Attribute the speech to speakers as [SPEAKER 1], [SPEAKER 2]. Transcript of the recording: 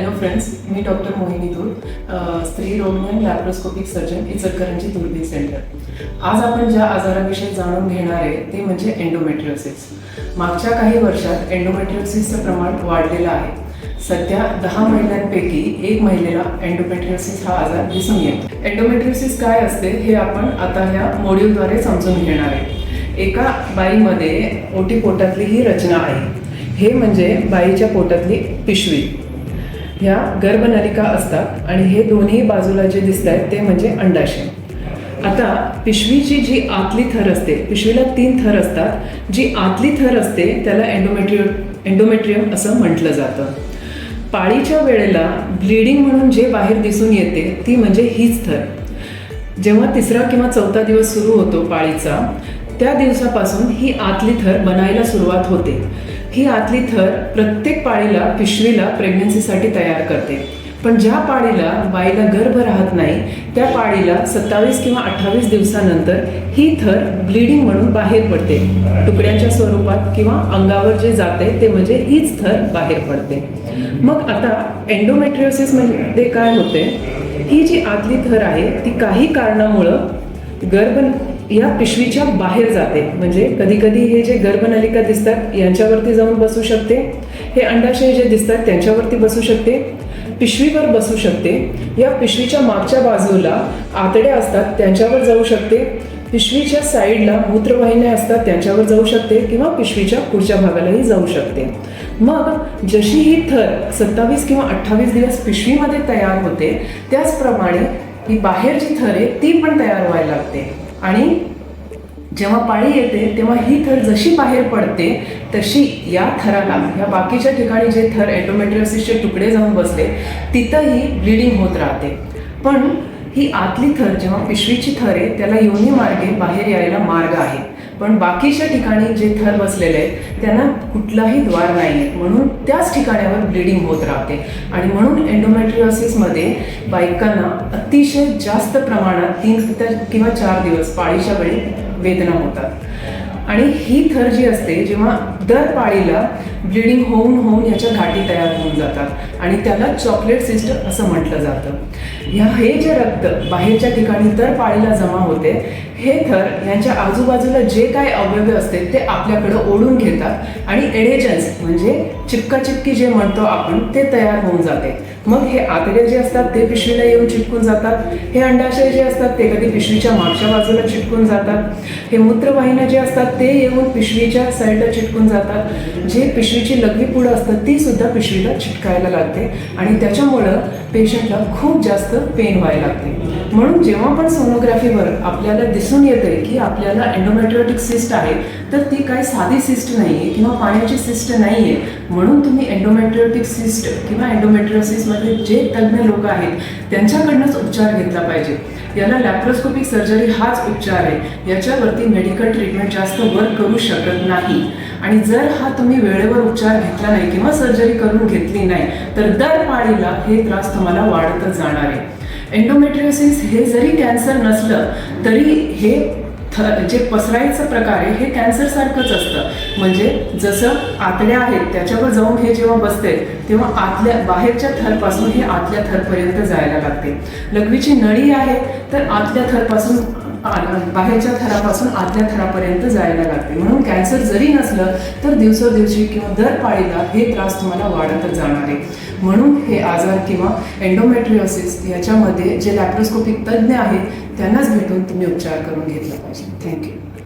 [SPEAKER 1] Hello friends मी doctor Mohini Doot स्त्री रोग लॅप्रोस्कोपिक सर्जन इचलकरंजी दुर्बीण सेंटर आज आपण ज्या आजाराविषयी जाणून घेणार आहे ते म्हणजे एन्डोमेट्रिओसिस मागच्या काही वर्षात एन्डोमेट्रिओसिसचं प्रमाण वाढलेलं आहे. सध्या दहा महिलांपैकी एक महिलेला एन्डोमेट्रिओसिस हा आजार दिसून येतो. एन्डोमेट्रिओसिस काय असते हे आपण आता ह्या मॉड्यूलद्वारे समजून घेणार आहे. एका बाईमध्ये ओटी पोटातली ही रचना आहे. हे म्हणजे बाईच्या पोटातली पिशवी. ह्या गर्भनलिका असतात आणि हे दोन्ही बाजूला जे दिसत आहेत ते म्हणजे अंडाशय. आता पिशवीची जी आतली थर असते पिशवीला तीन थर असतात. जी आतली थर असते त्याला एन्डोमेट्रियो एन्डोमेट्रियम असं म्हटलं जातं. पाळीच्या वेळेला ब्लिडिंग म्हणून जे बाहेर दिसून येते ती म्हणजे हीच थर. जेव्हा तिसरा किंवा चौथा दिवस सुरू होतो पाळीचा त्या दिवसापासून ही आतली थर बनायला सुरुवात होते. ही आतली थर प्रत्येक पाळीला पिशवीला प्रेग्नन्सीसाठी तयार करते. पण ज्या पाळीला बाईला गर्भ राहत नाही त्या पाळीला सत्तावीस किंवा अठ्ठावीस दिवसानंतर ही थर ब्लिडिंग म्हणून बाहेर पडते. तुकड्यांच्या स्वरूपात किंवा अंगावर जे जाते ते म्हणजे हीच थर बाहेर पडते. मग आता एन्डोमेट्रिओसिस म्हणजे काय होते? ही जी आतली थर आहे ती काही कारणामुळं गर्भ या पिशवीच्या बाहेर जाते. म्हणजे कधी कधी हे जे गर्भनलिका दिसतात यांच्यावरती जाऊन बसू शकते. हे अंडाशय जे दिसतात त्यांच्यावरती बसू शकते. पिशवीवर बसू शकते. या पिशवीच्या मागच्या बाजूला आतड्या असतात त्यांच्यावर जाऊ शकते. पिशवीच्या साईडला मूत्रवाहिन्या असतात त्यांच्यावर जाऊ शकते किंवा पिशवीच्या पुढच्या भागालाही जाऊ शकते. मग जशी ही थर सत्तावीस किंवा अठ्ठावीस दिवस पिशवीमध्ये तयार होते त्याचप्रमाणे ही बाहेर जी थर आहे ती पण तयार व्हायला लागते. आणि जेव्हा पाळी येते तेव्हा ही थर जशी बाहेर पडते तशी या थराला ह्या बाकीच्या ठिकाणी जे थर एन्डोमेट्रियोसिसचे तुकडे जाऊन बसले तिथंही ब्लिडिंग होत राहते. पण ही आतली थर जेव्हा पिशवीची थर आहे त्याला योनी मार्गे बाहेर यायला मार्ग आहे. पण बाकीच्या ठिकाणी जे थर बसलेले आहेत त्यांना कुठलाही द्वार नाही आहे म्हणून त्याच ठिकाणावर ब्लिडिंग होत राहते. आणि म्हणून एन्डोमेट्रिओसिसमध्ये बायकांना अतिशय जास्त प्रमाणात तीन किंवा चार दिवस पाळीच्या वेळी वेदना होतात. आणि ही थर जी असते जेव्हा दर पाळीला ब्लिडिंग होऊन होऊन याच्या घाटी तयार होऊन जातात. आणि त्याला चॉकलेट सिस्टर असं म्हटलं जातं. ह्या हे जे रक्त बाहेरच्या ठिकाणी तर पाळीला जमा होते हे थर यांच्या आजूबाजूला जे काय अवयव असते ते आपल्याकडं ओढून घेतात आणि एडेजन्स म्हणजे चिपका चिपकी जे म्हणतो आपण ते तयार होऊन जाते. मग हे आतडे जे असतात ते पिशवीला येऊन चिटकून जातात. हे अंडाशय जे असतात ते कधी पिशवीच्या मागच्या बाजूला चिटकून जातात. हे मूत्रवाहिन्या जे असतात ते येऊन पिशवीच्या साईडला चिटकून जातात. जे पिशवीची लघवी पुढं असतात ती सुद्धा पिशवीला चिटकायला लागते आणि त्याच्यामुळं पेशंटला खूप जास्त पेन व्हायला लागते. म्हणून जेव्हा पण सोनोग्राफीवर आपल्याला दिसून येते की आपल्याला एन्डोमेट्रियोटिक सिस्ट आहे तर ती काही साधी सिस्ट नाही आहे किंवा पाण्याची सिस्ट नाही आहे म्हणून तुम्ही एन्डोमेट्रियोटिक सिस्ट किंवा एन्डोमेट्रियोसिसमध्ये जे तज्ज्ञ लोक आहेत त्यांच्याकडनंच उपचार घेतला पाहिजे. याला लॅप्रोस्कोपिक सर्जरी हाच उपचार आहे. याच्यावरती मेडिकल ट्रीटमेंट जास्त वर्क करू शकत नाही. आणि जर हा तुम्ही वेळेवर उपचार घेतला नाही किंवा सर्जरी करून घेतली नाही तर दर पाळीला हे त्रास तुम्हाला वाढतच जाणार आहे. एन्डोमेट्रियोसिस हे जरी कॅन्सर नसलं तरी हे थ जे पसरायचं प्रकार आहे हे कॅन्सर सारखंच असतं. म्हणजे जसं आतड्या आहेत त्याच्यावर जाऊन हे जेव्हा बसते तेव्हा आतल्या बाहेरच्या थरपासून हे आतल्या थरपर्यंत जायला लागते. लघवीची नळी आहे तर आतल्या थरपासून बाहेरच्या थरापासून आतल्या थरापर्यंत जायला लागते. म्हणून कॅन्सर जरी नसलं तर दिवसोदिवशी किंवा दर पाळीला हे त्रास तुम्हाला वाढतच जाणार आहे. म्हणून हे आजार किंवा एन्डोमेट्रिओसिस याच्यामध्ये जे लॅप्रोस्कोपिक तज्ज्ञ आहेत त्यांनाच भेटून तुम्ही उपचार करून घेतला पाहिजे. थँक्यू